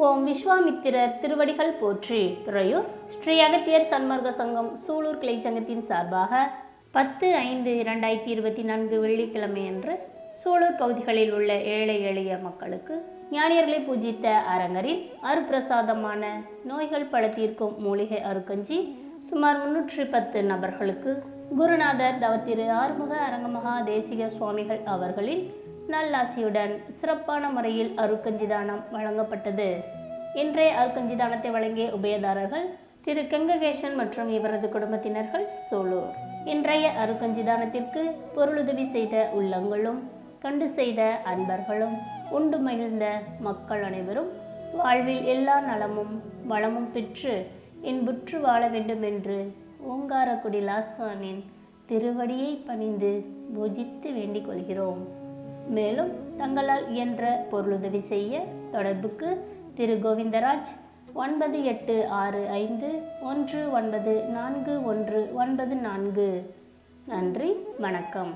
ஓம் விஸ்வாமித்திரர் திருவடிகள் போற்றி. துறையூர் ஸ்ரீ அகத்தியர் சன்மார்க்க சங்கம் சூலூர் கிளை சங்கத்தின் சார்பாக பத்து ஐந்து இரண்டாயிரத்தி இருபத்தி நான்கு வெள்ளிக்கிழமையன்று சூலூர் பகுதிகளில் உள்ள ஏழை எளிய மக்களுக்கு ஞானியர்களை பூஜித்த அரங்கரில் அருப்பிரசாதமான நோய்கள் பல தீர்க்கும் மூலிகை அருக்கஞ்சி சுமார் முன்னூற்றி பத்து நபர்களுக்கு குருநாதர் தவத்திரு ஆறுமுக அரங்கமகா தேசிக சுவாமிகள் அவர்களின் நல்லாசியுடன் சிறப்பான முறையில் அருக்கஞ்சி தானம் வழங்கப்பட்டது. இன்றைய அருக்கஞ்சி தானத்தை வழங்கிய உபயதாரர்கள் திரு கெங்ககேஷன் மற்றும் இவரது குடும்பத்தினர்கள் சோலூர். இன்றைய அருக்கஞ்சி தானத்திற்கு பொருளுதவி செய்த உள்ளங்களும் கண்டு செய்த அன்பர்களும் உண்டு மகிழ்ந்த மக்கள் அனைவரும் வாழ்வில் எல்லா நலமும் வளமும் பெற்று இன்புற்று வாழ வேண்டும் என்று ஓங்காரக்குடி லாஸ்வானின் திருவடியை பணிந்து பூஜித்து வேண்டிக் கொள்கிறோம். மேலும் தங்களால் இயன்ற பொருளுதவி செய்ய தொடர்புக்கு திரு கோவிந்தராஜ் ஒன்பது எட்டு ஆறு ஐந்து ஒன்று ஒன்பது நான்கு ஒன்று ஒன்பது நான்கு. நன்றி வணக்கம்.